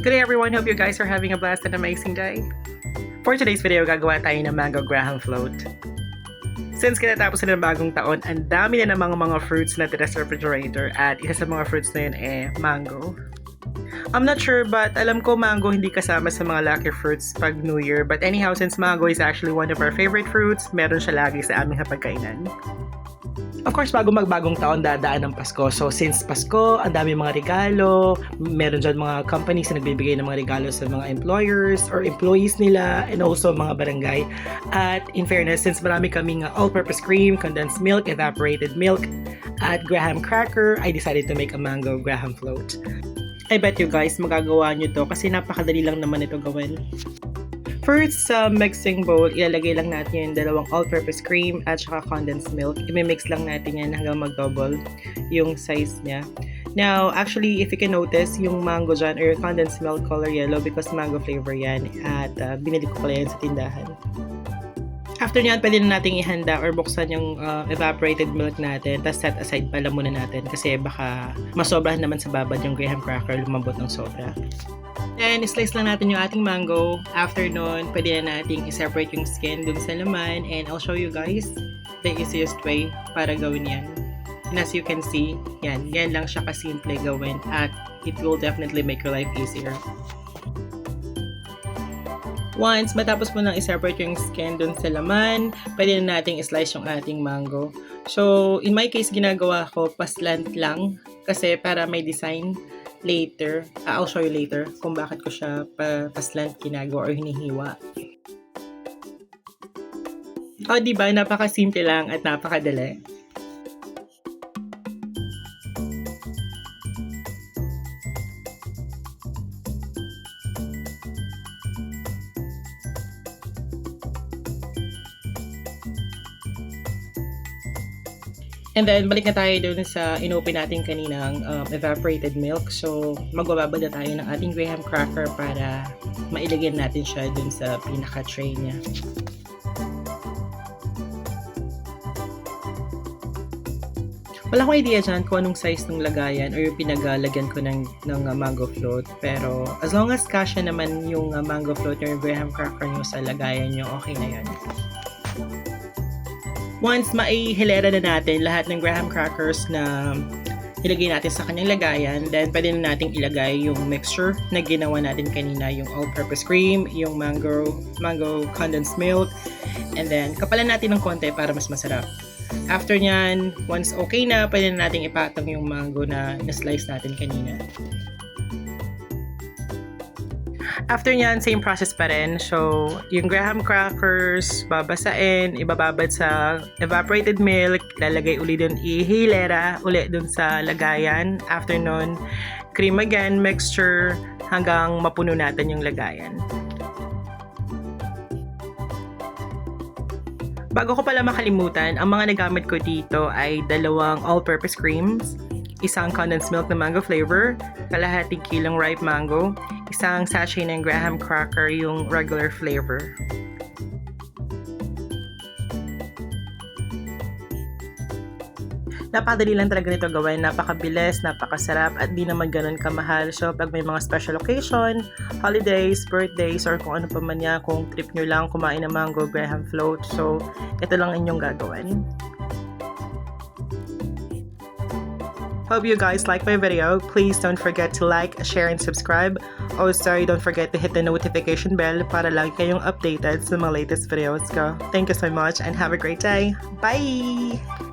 Good day everyone, hope you guys are having a blessed and amazing day. For today's video, gagawa tayo ng mango graham float. Since kinatapos na ng bagong taon, ang dami na ng mga mga fruits na tira sa refrigerator at isa sa mga fruits na yun eh, mango. I'm not sure but alam ko mango hindi kasama sa mga lucky fruits pag New Year but anyhow since mango is actually one of our favorite fruits, meron siya lagi sa aming hapagkainan. Of course, bago magbagong taon, dadaan ng Pasko. So, since Pasko, ang dami mga regalo. Meron dyan mga companies na nagbibigay ng mga regalo sa mga employers or employees nila and also mga barangay. At in fairness, since marami kaming uh, all-purpose cream, condensed milk, evaporated milk, at graham cracker, I decided to make a mango graham float. I bet you guys magagawa nyo to kasi napakadali lang naman ito gawin. First, sa mixing bowl, ilalagay lang natin yung dalawang all-purpose cream at saka condensed milk. I-mix lang natin yan hanggang mag-double yung size niya. Now, actually, if you can notice, yung mango dyan or condensed milk color yellow because mango flavor yan at uh, binili ko pala yan sa tindahan. After nyan, pwede na nating ihanda or buksan yung uh, evaporated milk natin tapos set aside pala muna natin kasi baka masobrahan naman sa babad yung graham cracker lumambot ng sobra. Then, slice lang natin yung ating mango. After nun, pwede na nating i-separate yung skin dun sa laman. And I'll show you guys the easiest way para gawin yan. And as you can see, yan, yan lang siya kasimple gawin at it will definitely make your life easier. Once matapos mo nang i-separate yung skin dun sa laman, pwede na nating i-slice yung ating mango. So, in my case, ginagawa ko paslant lang kasi para may design later. Uh, I'll show you later kung bakit ko siya pa paslant ginagawa or hinihiwa. O, oh, diba? Napaka-simple lang at napakadali. And then, balik na tayo dun sa inopen natin kaninang um, evaporated milk. So, magbababad na tayo ng ating graham cracker para mailagyan natin siya dun sa pinaka-tray niya. Wala akong idea dyan kung anong size ng lagayan or yung pinagalagyan ko ng, ng uh, mango float. Pero as long as kasya naman yung uh, mango float or graham cracker nyo sa lagayan nyo, okay na yan. Once maihilera na natin lahat ng graham crackers na ilagay natin sa kanyang lagayan, then pwede na nating ilagay yung mixture na ginawa natin kanina, yung all-purpose cream, yung mango, mango condensed milk, and then kapalan natin ng konti para mas masarap. After nyan, once okay na, pwede na nating ipatong yung mango na na-slice natin kanina. After nyan, same process pa rin. So, yung graham crackers, babasain, ibababad sa evaporated milk, lalagay uli dun, ihilera uli dun sa lagayan. After nun, cream again, mixture, hanggang mapuno natin yung lagayan. Bago ko pala makalimutan, ang mga nagamit ko dito ay dalawang all-purpose creams, isang condensed milk na mango flavor, kalahating kilong ripe mango, isang sachet ng graham cracker yung regular flavor. Napakadali lang talaga nito gawin, napakabilis, napakasarap at di naman ganun kamahal. So pag may mga special occasion, holidays, birthdays, or kung ano pa man niya, kung trip nyo lang kumain ng mango graham float, so ito lang inyong gagawin. Hope you guys like my video. Please don't forget to like, share, and subscribe. Also, don't forget to hit the notification bell para lagi kayong updated sa mga latest videos ko. Thank you so much and have a great day. Bye!